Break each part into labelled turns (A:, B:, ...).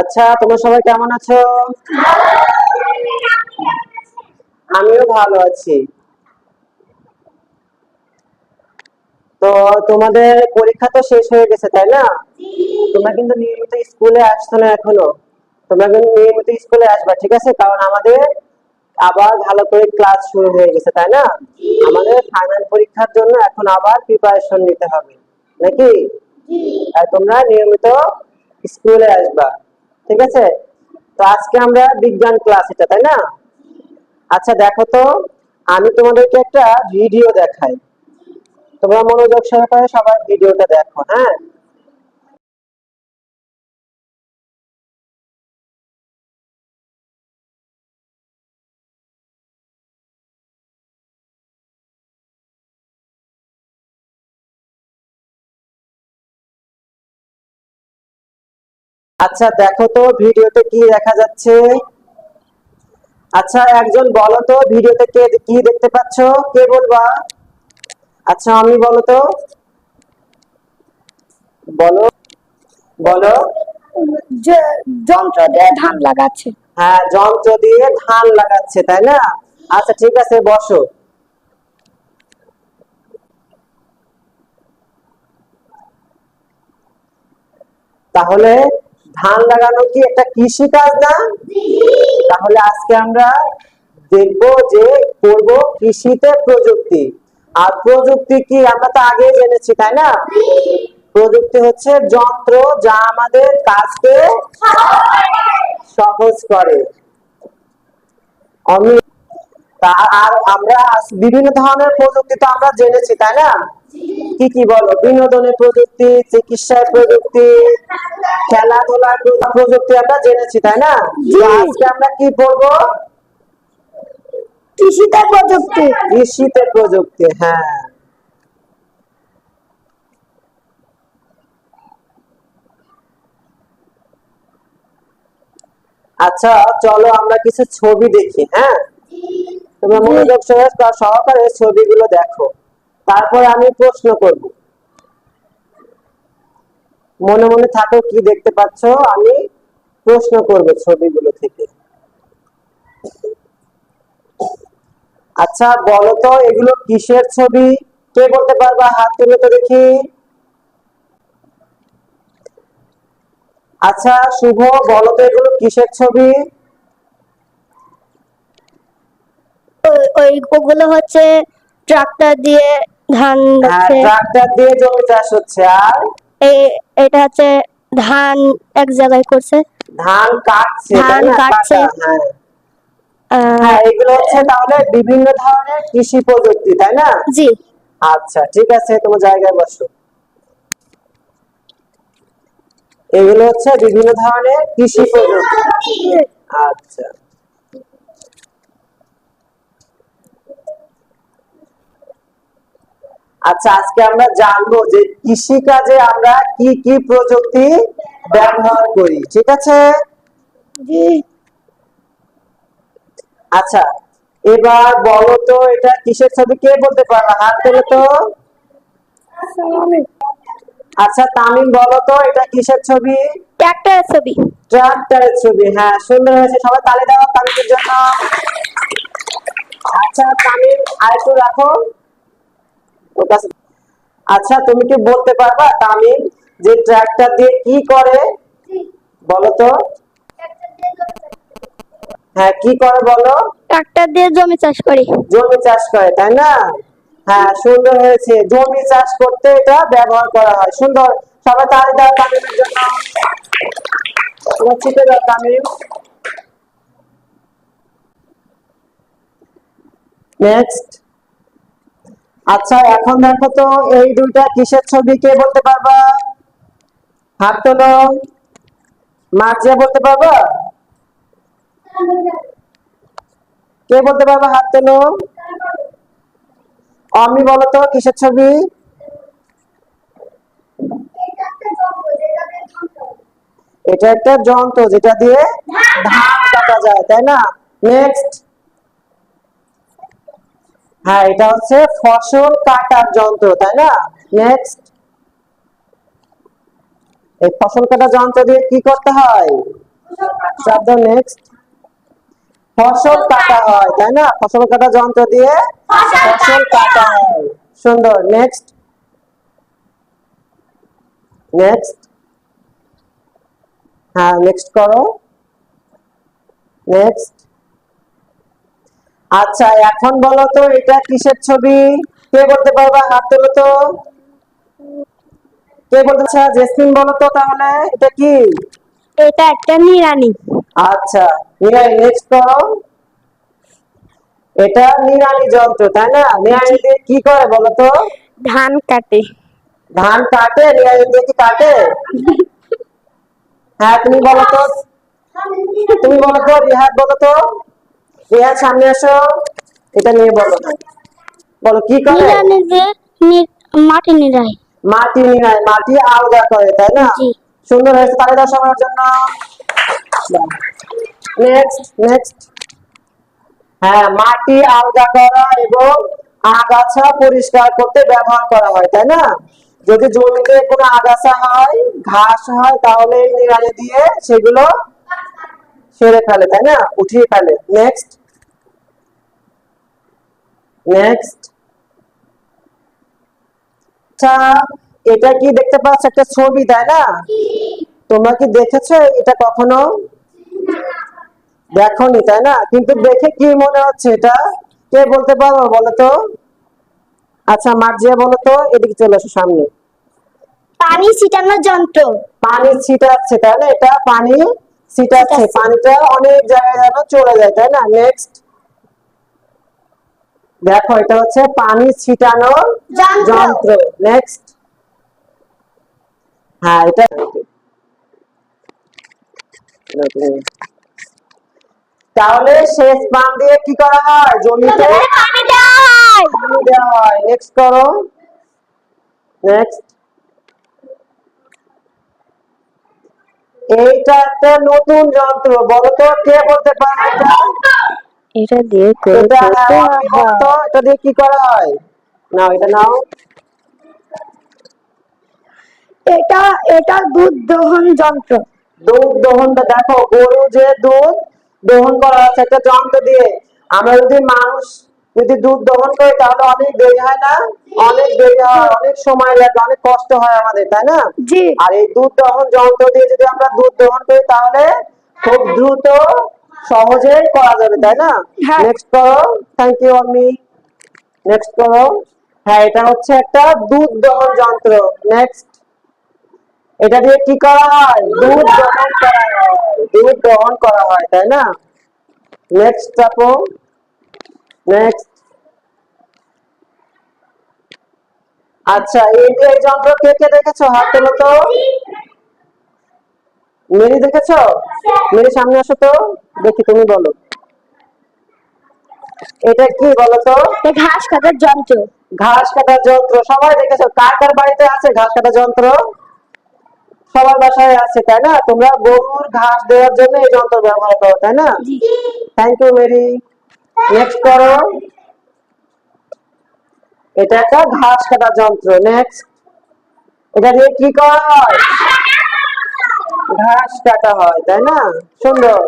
A: আচ্ছা তোমরা সবাই কেমন আছো? আমিও ভালো আছি। তো তোমাদের পরীক্ষা তো শেষ হয়ে গেছে, তাই না? তোমরা কিন্তু নিয়মিত স্কুলে আসছো না এখনও। তোমরা কিন্তু নিয়মিত স্কুলে আসবা, ঠিক আছে? কারণ আমাদের আবার ভালো করে ক্লাস শুরু হয়ে গেছে, তাই না? আমাদের ফাইনাল পরীক্ষার জন্য এখন আবার প্রিপারেশন নিতে হবে, নাকি? আর তোমরা নিয়মিত স্কুলে আসবা। ঠিক আছে? তো আজকে আমরা বিজ্ঞান ক্লাস এটা, তাই না? আচ্ছা দেখো তো, আমি তোমাদেরকে একটা ভিডিও দেখাই। তোমরা মনোযোগ সহকারে সবাই ভিডিওটা দেখো হ্যাঁ? আচ্ছা দেখো তো ভিডিওতে কি দেখা যাচ্ছে? আচ্ছা একজন বলো তো ভিডিওতে কে কি দেখতে পাচ্ছ? কে বলবা? আচ্ছা আমি বলো তো। বলো। বলো।
B: যে যন্ত্র দিয়ে ধান লাগাচ্ছে।
A: হ্যাঁ যন্ত্র দিয়ে ধান লাগাচ্ছে তাই না? আচ্ছা ঠিক আছে বসো। তাহলে ধান লাগানো কি একটা কৃষি কাজ না? তাহলে আজকে আমরা দেখব যে করব কৃষিতে প্রযুক্তি। আর প্রযুক্তি কি আমরা তো আগে জেনেছি, তাই না? প্রযুক্তি হচ্ছে যন্ত্র যা আমাদের কাজকে সহজ করে। আর আমরা বিভিন্ন ধরনের প্রযুক্তি তো আমরা জেনেছি, তাই না? কি কি বলো? বিনোদনের প্রযুক্তি চিকিৎসার প্রযুক্তি খেলাধুলার প্রযুক্তি আমরা জেনেছি তাই না? আজকে আমরা কি পড়ব
B: কৃষিতে প্রযুক্তি।
A: কৃষিতে প্রযুক্তি হ্যাঁ। আচ্ছা চলো আমরা কিছু ছবি দেখি হ্যাঁ? তোমরা মনোযোগ সহ- সহকারে ছবিগুলো দেখো। তারপর আমি প্রশ্ন করব। মনে মনে থাকো কি দেখতে পাচ্ছ? আমি প্রশ্ন করব ছবিগুলো থেকে। আচ্ছা বলো তো, এগুলো কিসের ছবি? কে বলতে পারবা? হাত তুলে তো দেখি। আচ্ছা শুভ, বলো তো এগুলো কিসের ছবি?
B: ওই- ওই ওগুলো হচ্ছে ট্রাক্টর দিয়ে ধান
A: ট্রাক্টর দিয়ে জমি চাষ হচ্ছে আর?
B: এই- এটা হচ্ছে ধান এক জায়গায় করছে।
A: ধান কাটছে
B: ধান কাটছে।
A: কাটা, হ্যাঁ। হ্যাঁ এগুলো হচ্ছে তাহলে বিভিন্ন ধরনের কৃষি প্রযুক্তি তাই না?
B: জি।
A: আচ্ছা ঠিক আছে তোমার জায়গায় বসো। এগুলো হচ্ছে বিভিন্ন ধরনের কৃষি প্রযুক্তি। আচ্ছা। আচ্ছা আজকে আমরা জানব যে কৃষি কাজে আমরা কি কি প্রযুক্তি ব্যবহার করি ঠিক আছে? আচ্ছা এবার বলো তো এটা কিসের ছবি? কে বলতে পারবে হাত তুলে তো? আচ্ছা তামিম বলো তো এটা কিসের ছবি?
B: ট্রাক্টরের ছবি।
A: ট্রাক্টরের ছবি হ্যাঁ সুন্দর হয়েছে সবাই তালি দাও তামিমের জন্য। আচ্ছা তামিম আরেকটু রাখো। ওর কাছে আচ্ছা তুমি কি বলতে পারবা তামিম যে ট্রাক্টর দিয়ে কি করে? বলো তো। হ্যাঁ কি করে বলো?
B: ট্রাক্টর দিয়ে জমি চাষ করি।
A: জমি চাষ করে তাই না? হ্যাঁ সুন্দর হয়েছে। জমি চাষ করতে এটা ব্যবহার করা হয়। সুন্দর। সবাই তালি দাও তামিমের জন্য। তোমার ছিটে দাও তামিম। নেক্সট আচ্ছা এখন দেখো তো এই দুইটা কিসের ছবি? কে বলতে পারবা? হাত তোলো। মার্জিয়া বলতে পারবা? কে বলতে পারবা হাত তোলো? অমি, বলো তো, কিসের ছবি? এটা একটা যন্ত্র, যেটা দিয়ে ধান কাটা যায়, তাই না? নেক্সট হ্যাঁ এটা হচ্ছে ফসল কাটার যন্ত্র তাই না? নেক্সট এই ফসল কাটা যন্ত্র দিয়ে কি করতে হয়? নেক্সট ফসল কাটা হয় তাই না? ফসল কাটা যন্ত্র দিয়ে ফসল কাটা হয়। সুন্দর নেক্সট নেক্সট হ্যাঁ নেক্সট করো। নেক্সট আচ্ছা এখন বলো তো এটা কিসের ছবি? কে বলতে পারবা? হাত তোলো তো। কে বলতে আচ্ছা জেসমিন বলো তো তাহলে এটা কি?
B: এটা একটা নিরানি
A: আচ্ছা নিরাই নেক্সট করো। এটা নিরানি যন্ত্র তাই না? নিরানি দিয়ে কি করে বলো তো?
B: ধান কাটে।
A: ধান কাটে? নিরানি দিয়ে কি কাটে? হ্যাঁ তুমি বলো তো। তুমি বলো তো রিহাত বলো তো। রিহাত সামনে আসো। এটা নিয়ে বলো। বলো কি করে?
B: মাটি নিরাই
A: মাটি নিরাই মাটি আলগা করে তাই না? সুন্দর হয়েছে তাহলে জন্য। নেক্সট নেক্সট হ্যাঁ মাটি আলগা করা এবং আগাছা পরিষ্কার করতে ব্যবহার করা হয় তাই না? যদি জমিতে কোনো আগাছা হয় ঘাস হয় তাহলে এই নিড়ানি দিয়ে সেগুলো সেরে ফেলে তাই না? উঠিয়ে ফেলে। নেক্সট নেক্সট আচ্ছা এটা কি দেখতে পাচ্ছ? একটা ছবি তাই না? তোমরা কি দেখেছ? এটা কখনো? দেখোনি তাই না? কিন্তু দেখে কি মনে হচ্ছে এটা? কে বলতে পারো বলো তো আচ্ছা মার্জিয়া বলো তো এদিকে চলে আসো সামনে।
B: পানি ছিটানোর যন্ত্র।
A: পানি ছিটাচ্ছে তাই না? এটা পানি ছিটাচ্ছে। পানিটা অনেক জায়গায় যেন চলে যায় তাই না? নেক্সট দেখো এটা হচ্ছে পানি ছিটানোর
B: যন্ত্র।
A: নেক্সট হ্যাঁ এটা তাহলে শেষ পাম্প দিয়ে কি করা হয়? জমিতে
B: দেওয়া হয়।
A: পানি দেওয়া হয়। নেক্সট করো। নেক্সট এইটা একটা নতুন যন্ত্র কে বলতে পারে এটা?
B: এটা দিয়ে
A: এটা হ্যাঁ, দিয়ে কি করা হয়? নাও এটা নাও।
B: এটা এটা দুধ দহন যন্ত্র।
A: দুধ দহনটা দেখো গরু যে দুধ দহন করা হচ্ছে একটা যন্ত্র দিয়ে। আমরা যদি মানুষ যদি দুধ দহন করি তাহলে অনেক দেরি হয় না? অনেক দেরি হয় অনেক সময় লাগে অনেক কষ্ট হয় আমাদের তাই না? আর এই দুধ দহন যন্ত্র দিয়ে যদি আমরা দুধ দহন করি তাহলে খুব দ্রুত সহজে করা যাবে তাই না?
B: হ্যাঁ।
A: নেক্সট করো। থ্যাংক ইউ অমি নেক্সট করো। হ্যাঁ এটা হচ্ছে একটা দুধ দহন যন্ত্র। নেক্সট এটা দিয়ে কি করা হয়? দুধ দহন করা হয়। দুধ দহন করা হয় তাই না? নেক্সট চাপো নেক্সট আচ্ছা এই যে যন্ত্র কে কে দেখেছ হাত তোলো তো মেরি দেখেছ? মেরি সামনে আসো তো দেখি তুমি বলো। এটা কি বলো তো?
B: ঘাস কাটার যন্ত্র।
A: ঘাস কাটার যন্ত্র। সবাই দেখেছ কার কার বাড়িতে আছে ঘাস কাটার যন্ত্র? সবার বাসায় আছে তাই না? তোমরা গরুর ঘাস দেওয়ার জন্য এই যন্ত্র ব্যবহার করো তাই না? থ্যাংক ইউ মেরি নেক্সট করো। এটা একটা ঘাস কাটার যন্ত্র। নেক্সট এটা দিয়ে কি করা হয়? ঘাস কাটা হয়, তাই না? সুন্দর।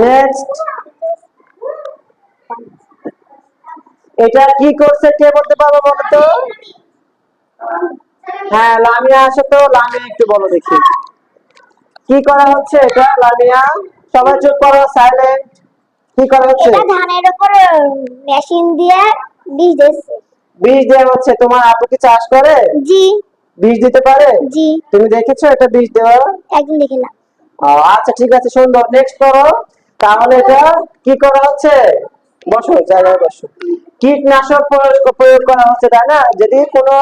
A: নেক্সট এটা কি করছে কে বলতে পারব বলো তো? হ্যাঁ লামিয়া, আসো তো। লামিয়া, একটু বলো দেখি। কি করা হচ্ছে এটা? লামিয়া, সবাই চুপ করো সাইলেন্ট কি করা হচ্ছে?
B: এটা ধানের উপর মেশিন দিয়ে বীজ দিচ্ছে।
A: বীজ দেওয়া হচ্ছে। তোমার আপু কি চাষ করে?
B: জি।
A: বীজ দিতে পারে?
B: জি।
A: তুমি দেখেছ এটা বীজ দেওয়া
B: একদিন দেখলাম
A: আচ্ছা ঠিক আছে সুন্দর। নেক্সট করো। তাহলে এটা কি করা হচ্ছে? বসো জায়গায় বসো। কীটনাশক প্রয়োগ প্রয়োগ করা হচ্ছে তাই না? যদি কোনো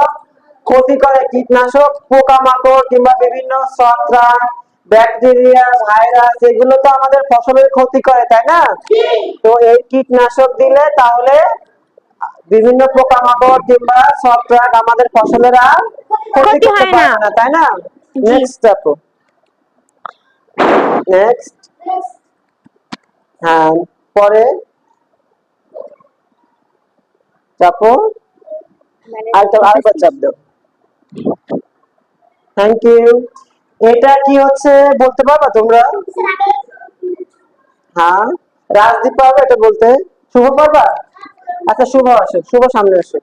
A: ক্ষতি করে কীটনাশক পোকামাকড় কিংবা বিভিন্ন ছত্রাক ব্যাকটেরিয়া ভাইরাস এগুলো তো আমাদের ফসলের ক্ষতি করে তাই না? তো এই কীটনাশক দিলে তাহলে বিভিন্ন পোকামাকড় কিংবা ছত্রাক আমাদের ফসলের আর ক্ষতি করতে পারে
B: না।
A: তাই না? নেক্সট দেখো নেক্সট হ্যাঁ পরে চাপো। আর তো আরেকবার চাপ দাও। থ্যাংক ইউ এটা কি হচ্ছে বলতে পারবা তোমরা? হ্যাঁ রাজদীপ পারবে এটা বলতে? শুভ পারবা? আচ্ছা শুভ আসো শুভ সামনে আসো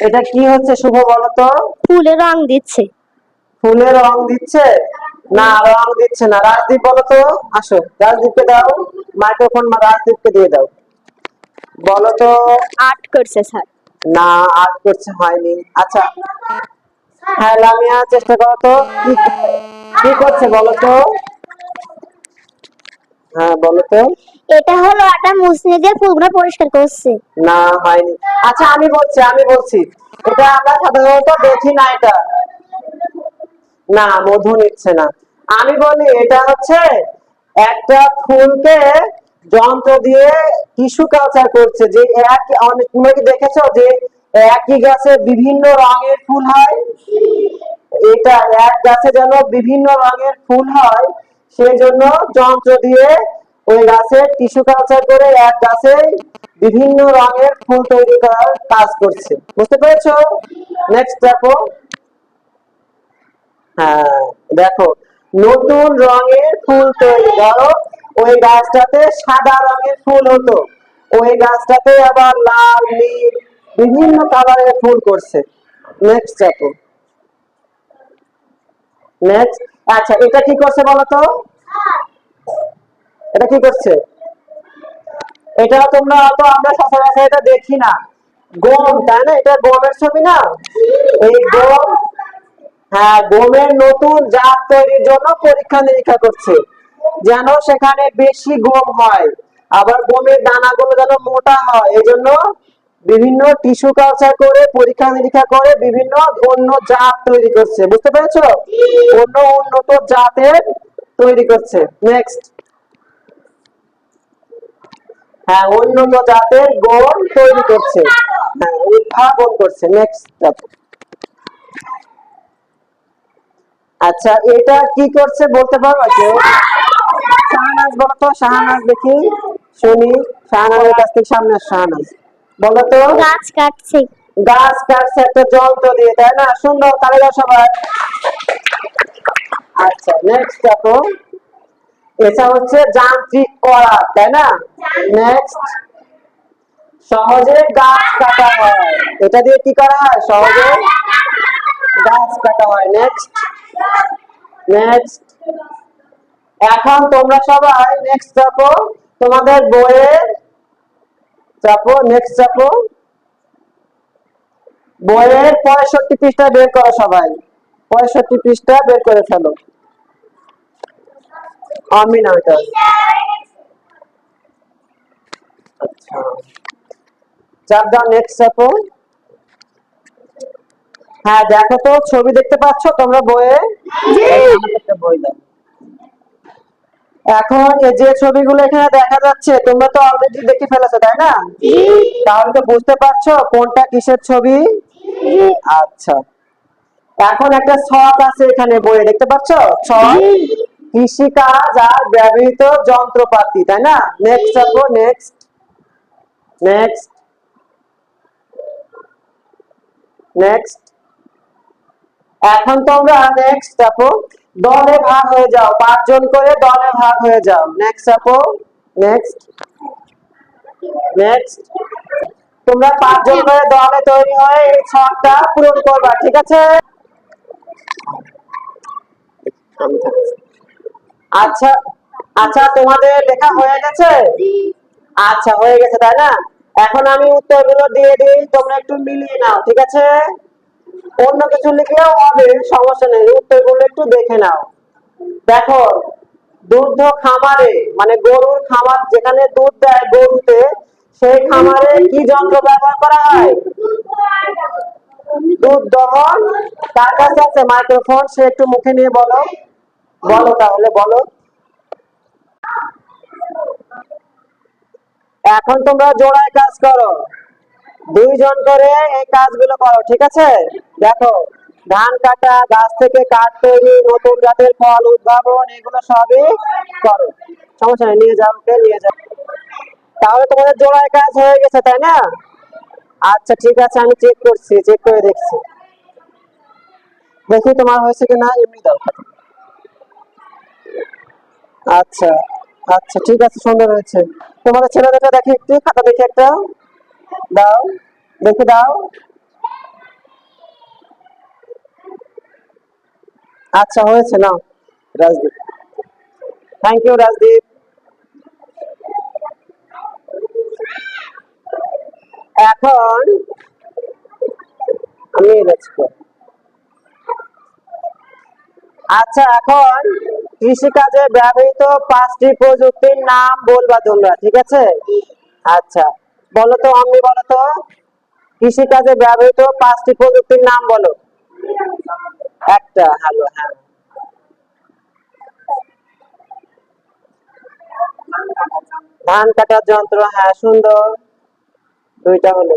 A: এটা কি হচ্ছে শুভ বলো তো?
B: ফুলে রং দিচ্ছে।
A: ফুলে রং দিচ্ছে? না রং দিচ্ছে না। রাজদীপ বলো তো আসো। রাজদীপকে দাও। মাইক্রোফোন রাজদীপকে দিয়ে দাও। বলো তো।
B: আর্ট করছে স্যার।
A: না আর্ট করছে হয়নি। আচ্ছা। হ্যাঁ লামিয়া চেষ্টা করো তো। কি করছে বলো তো? হ্যাঁ বলো তো।
B: এটা হলো একটা মুসলি দিয়ে ফুলগুলো পরিষ্কার করছে।
A: না হয়নি। আচ্ছা আমি বলছি আমি বলছি এটা আমরা সাধারণত দেখি না এটা। না মধু নিচ্ছে না। আমি বলি এটা হচ্ছে একটা ফুলকে যন্ত্র দিয়ে টিস্যু কালচার করছে যে এক অনেক তোমরা কি দেখেছ যে একই গাছে বিভিন্ন রঙের ফুল হয়? এটা এক গাছে যেন বিভিন্ন রঙের ফুল হয় সেই জন্য যন্ত্র দিয়ে ওই গাছে টিস্যু কালচার করে এক গাছে বিভিন্ন রঙের ফুল তৈরি করার কাজ করছে। বুঝতে পেরেছ? নেক্সট দেখো। হ্যাঁ দেখো, নতুন রঙের ফুল তৈরি ধরো ওই গাছটাতে সাদা রঙের ফুল হতো। ওই গাছটাতে আবার লাল, নীল, বিভিন্ন কালারের ফুল করছে। নেক্সট দেখো। নেক্সট আচ্ছা এটা কি করছে বলো তো? এটা কি করছে? এটা তোমরা তো আমরা সচরাচর এটা দেখি না। গম, তাই না? এটা গমের ছবি না? এই গম হ্যাঁ গমের নতুন জাত তৈরির জন্য পরীক্ষা নিরীক্ষা করছে। যেন সেখানে বেশি গম হয়। আবার গমের দানাগুলো যেন মোটা হয়। এই জন্য বিভিন্ন টিস্যু কালচার করে, পরীক্ষা নিরীক্ষা করে বিভিন্ন অন্য জাত তৈরি করছে। বুঝতে পেরেছ? অন্য উন্নত জাতের তৈরি করছে। নেক্সট হ্যাঁ উন্নত জাতের গম তৈরি করছে। হ্যাঁ উদ্ভাবন করছে। নেক্সট আচ্ছা এটা কি করছে বলতে পারবা কেউ বলো তো শাহনাজ দেখি শুনি শাহনাজের কাছ থেকে সামনে শাহনাজ। বলো তো
B: গাছ কাটছে।
A: গাছ কাটছে একটা যন্ত্র দিয়ে তাই না সুন্দর তাহলে সবাই। আচ্ছা নেক্সট দেখো। এটা হচ্ছে যান্ত্রিক করা তাই না? নেক্সট সহজে গাছ কাটা হয়। এটা দিয়ে কি করা হয়? সহজে গাছ কাটা হয়। নেক্সট নেক্সট এখন তোমরা সবাই নেক্সট চাপো তোমাদের বইয়ে চাপো নেক্সট চাপো বইয়ের পঁয়ষট্টি পৃষ্ঠা বের করো সবাই। পঁয়ষট্টি পৃষ্ঠা বের করে ফেলো। আমি না এটা। আচ্ছা। চাপ দাও নেক্সট চাপো হ্যাঁ দেখো তো ছবি দেখতে পাচ্ছ? তোমরা বইয়ে? বই দাও। এখন যে ছবিগুলো এখানে দেখা যাচ্ছে, তোমরা তো অলরেডি দেখে ফেলেছো, তাই না? তাহলে তো বুঝতে পারছ কোনটা কিসের ছবি? আচ্ছা। এখন একটা ছক আছে এখানে বইয়ে, দেখতে পাচ্ছ? ছক কৃষিকাজ আর ব্যবহৃত যন্ত্রপাতি, তাই না? নেক্সট যাব নেক্সট নেক্সট নেক্সট এখন তোমরা নেক্সট দেখো দলে ভাগ হয়ে যাও, পাঁচজন করে দলে ভাগ হয়ে যাও। নেক্সট দেখো নেক্সট নেক্সট তোমরা পাঁচজন করে দলে তৈরি হয়ে এই ছকটা পূরণ করবা, ঠিক আছে? আচ্ছা আচ্ছা তোমাদের লেখা হয়ে গেছে? আচ্ছা হয়ে গেছে, তাই না? এখন আমি উত্তরগুলো দিয়ে দিই, তোমরা একটু মিলিয়ে নাও, ঠিক আছে? অন্য কিছু লিখলেও হবে, সমস্যা নেই। উত্তরগুলো একটু দেখে নাও। দেখো, দুগ্ধ খামারে মানে গরুর খামার, যেখানে দুধ দেয় গরুতে, সেই খামারে কি যন্ত্র ব্যবহার করা হয়? দুধ দহন, তার কাছে আছে মাইক্রোফোন, সে একটু মুখে নিয়ে বলো। বলো তাহলে, বলো। এখন তোমরা জোড়ায় কাজ করো। দুইজন করে এই কাজগুলো করো, ঠিক আছে? দেখো, ধান কাটা, গাছ থেকে কাঠ তৈরি, নতুন জাতের ফল, উদ্ভাবন, এগুলো সবই করো। সমস্যা নেই, নিয়ে যাও ওকে নিয়ে যাও তাহলে তোমাদের জোড়ায় কাজ হয়ে গেছে, তাই না? আচ্ছা ঠিক আছে, আমি চেক করছি চেক করে দেখছি। দেখি তোমার হয়েছে কি না এমনি দাও। আচ্ছা আচ্ছা ঠিক আছে, সুন্দর হয়েছে। তোমাদের ছেলে দেখা দেখি একটু, খাতা দেখি একটা। দাও, দেখে দাও। আচ্ছা হয়েছে, নাও। রাজদীপ। Thank you Rajdeep. এখন আমি আচ্ছা এখন কৃষিকাজে ব্যবহৃত পাঁচটি প্রযুক্তির নাম বলবা তোমরা, ঠিক আছে? আচ্ছা। বলো তো আমি বলো তো কৃষিকাজে ব্যবহৃত পাঁচটি প্রযুক্তির নাম বলো। একটা, হ্যালো হ্যাঁ। ধান কাটার যন্ত্র হ্যাঁ সুন্দর। দুইটা হলো।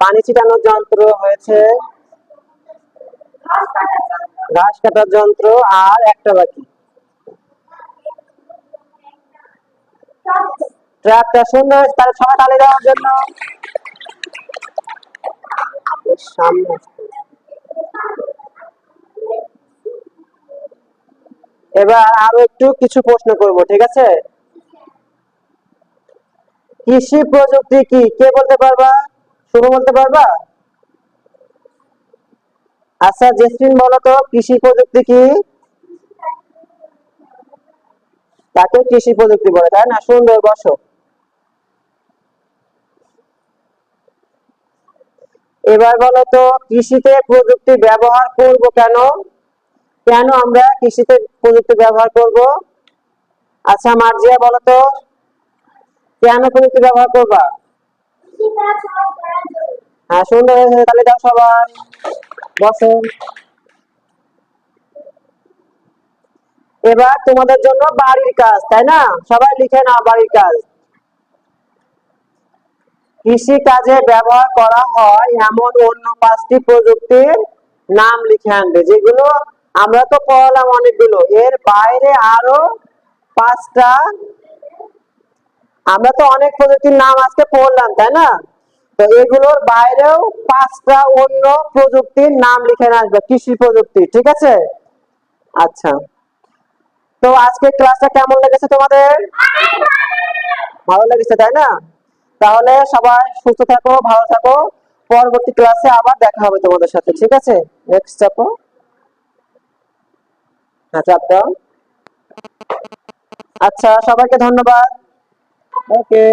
A: পানি ছিটানোর যন্ত্র হয়েছে। ঘাস কাটার যন্ত্র আর একটা বাকি। ট্রাকটা সুন্দর। তাহলে সবাই তালে দেওয়ার জন্য। সামনে এবার আরও একটু কিছু প্রশ্ন করব ঠিক আছে? কৃষি প্রযুক্তি কি? কে বলতে পারবা? শুভ বলতে পারবা? আচ্ছা জেসমিন বলো তো কৃষি প্রযুক্তি কি? তাকে কৃষি প্রযুক্তি বলে তাই না? সুন্দর বসো। এবার বলো তো, কৃষিতে প্রযুক্তি ব্যবহার করব কেন? কেন আমরা কৃষিতে প্রযুক্তি ব্যবহার করব? আচ্ছা মার্জিয়া, বলো তো, কেন প্রযুক্তি ব্যবহার করবা? হ্যাঁ সুন্দর হয়েছে, তাহলে দাও সবার। বসো। এবার তোমাদের জন্য বাড়ির কাজ, তাই না? সবাই লিখে নাও বাড়ির কাজ। কৃষি কাজে ব্যবহার করা হয় এমন অন্য পাঁচটি প্রযুক্তির নাম লিখে আনবে, যেগুলো আমরা তো পড়ালাম অনেকগুলো। এর বাইরে আরও পাঁচটা, আমরা তো অনেক প্রযুক্তির নাম আজকে পড়লাম, তাই না? তো এগুলোর বাইরেও পাঁচটা অন্য প্রযুক্তির নাম লিখে আসবে, কৃষি প্রযুক্তি, ঠিক আছে? আচ্ছা। তো আজকে ক্লাসটা কেমন লেগেছে তোমাদের? ভালো লেগেছে, তাই না? তাহলে সবাই সুস্থ থাকো, ভালো থাকো। পরবর্তী ক্লাসে আবার দেখা হবে তোমাদের সাথে, ঠিক আছে? নেক্সট চাপো হ্যাঁ চাপ আচ্ছা সবাইকে ধন্যবাদ। ওকে